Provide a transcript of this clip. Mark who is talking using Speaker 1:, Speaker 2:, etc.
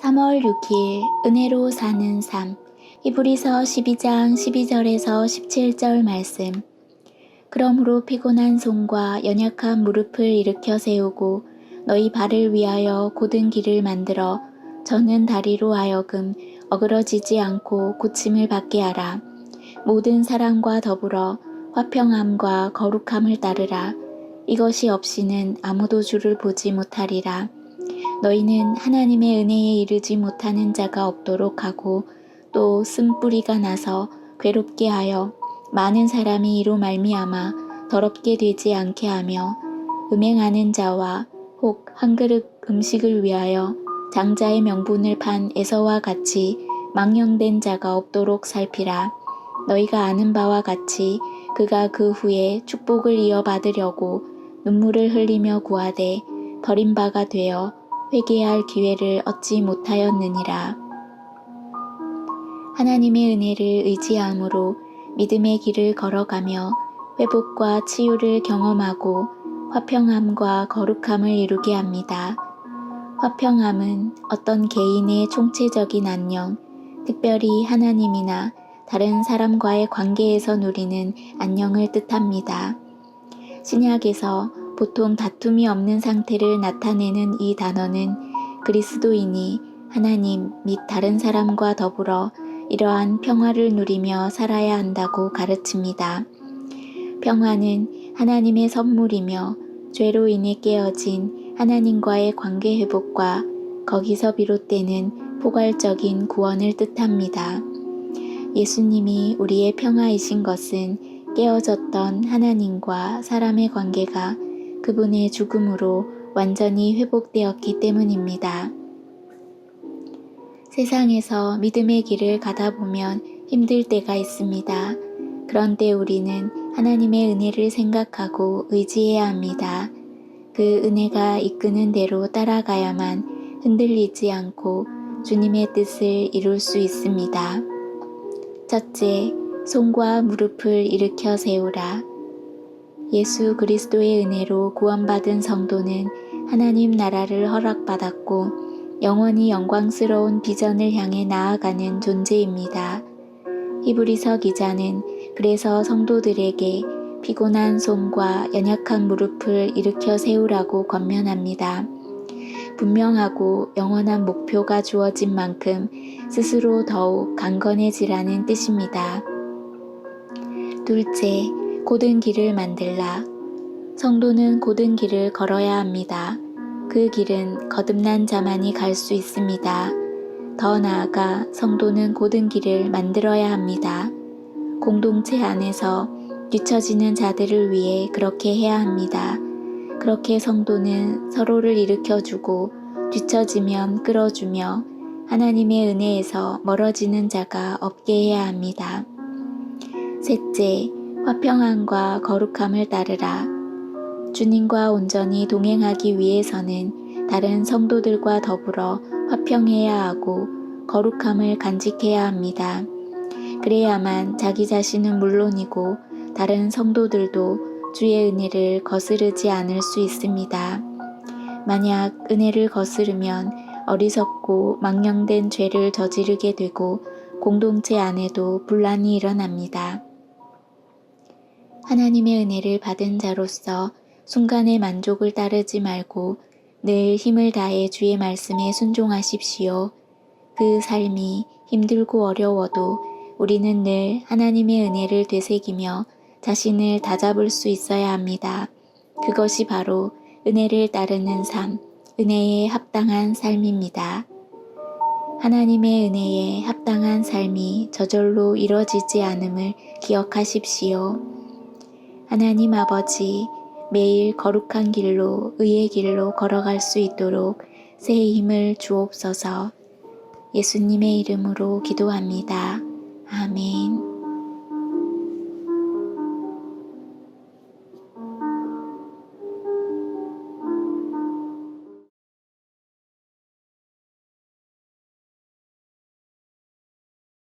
Speaker 1: 3월 6일 은혜로 사는 삶. 히브리서 12장 12절에서 17절 말씀. 그러므로 피곤한 손과 연약한 무릎을 일으켜 세우고 너희 발을 위하여 곧은 길을 만들어 저는 다리로 하여금 어그러지지 않고 고침을 받게 하라. 모든 사랑과 더불어 화평함과 거룩함을 따르라. 이것이 없이는 아무도 주를 보지 못하리라 너희는 하나님의 은혜에 이르지 못하는 자가 없도록 하고 또 쓴뿌리가 나서 괴롭게 하여 많은 사람이 이로 말미암아 더럽게 되지 않게 하며 음행하는 자와 혹 한 그릇 음식을 위하여 장자의 명분을 판 에서와 같이 망령된 자가 없도록 살피라. 너희가 아는 바와 같이 그가 그 후에 축복을 이어받으려고 눈물을 흘리며 구하되 버림바가 되어 회개할 기회를 얻지 못하였느니라. 하나님의 은혜를 의지함으로 믿음의 길을 걸어가며 회복과 치유를 경험하고 화평함과 거룩함을 이루게 합니다. 화평함은 어떤 개인의 총체적인 안녕, 특별히 하나님이나 다른 사람과의 관계에서 누리는 안녕을 뜻합니다. 신약에서 보통 다툼이 없는 상태를 나타내는 이 단어는 그리스도인이 하나님 및 다른 사람과 더불어 이러한 평화를 누리며 살아야 한다고 가르칩니다. 평화는 하나님의 선물이며 죄로 인해 깨어진 하나님과의 관계 회복과 거기서 비롯되는 포괄적인 구원을 뜻합니다. 예수님이 우리의 평화이신 것은 깨어졌던 하나님과 사람의 관계가 그분의 죽음으로 완전히 회복되었기 때문입니다. 세상에서 믿음의 길을 가다 보면 힘들 때가 있습니다. 그런데 우리는 하나님의 은혜를 생각하고 의지해야 합니다. 그 은혜가 이끄는 대로 따라가야만 흔들리지 않고 주님의 뜻을 이룰 수 있습니다. 첫째, 손과 무릎을 일으켜 세우라. 예수 그리스도의 은혜로 구원받은 성도는 하나님 나라를 허락받았고 영원히 영광스러운 비전을 향해 나아가는 존재입니다. 히브리서 기자는 그래서 성도들에게 피곤한 손과 연약한 무릎을 일으켜 세우라고 권면합니다. 분명하고 영원한 목표가 주어진 만큼 스스로 더욱 강건해지라는 뜻입니다. 둘째, 고든 길을 만들라. 성도는 고든 길을 걸어야 합니다. 그 길은 거듭난 자만이 갈 수 있습니다. 더 나아가 성도는 고든 길을 만들어야 합니다. 공동체 안에서 뒤처지는 자들을 위해 그렇게 해야 합니다. 그렇게 성도는 서로를 일으켜주고 뒤처지면 끌어주며 하나님의 은혜에서 멀어지는 자가 없게 해야 합니다. 셋째, 화평함과 거룩함을 따르라. 주님과 온전히 동행하기 위해서는 다른 성도들과 더불어 화평해야 하고 거룩함을 간직해야 합니다. 그래야만 자기 자신은 물론이고 다른 성도들도 주의 은혜를 거스르지 않을 수 있습니다. 만약 은혜를 거스르면 어리석고 망령된 죄를 저지르게 되고 공동체 안에도 분란이 일어납니다. 하나님의 은혜를 받은 자로서 순간의 만족을 따르지 말고 늘 힘을 다해 주의 말씀에 순종하십시오. 그 삶이 힘들고 어려워도 우리는 늘 하나님의 은혜를 되새기며 자신을 다잡을 수 있어야 합니다. 그것이 바로 은혜를 따르는 삶, 은혜에 합당한 삶입니다. 하나님의 은혜에 합당한 삶이 저절로 이뤄지지 않음을 기억하십시오. 하나님 아버지, 매일 거룩한 길로, 의의 길로 걸어갈 수 있도록 새 힘을 주옵소서 예수님의 이름으로 기도합니다. 아멘.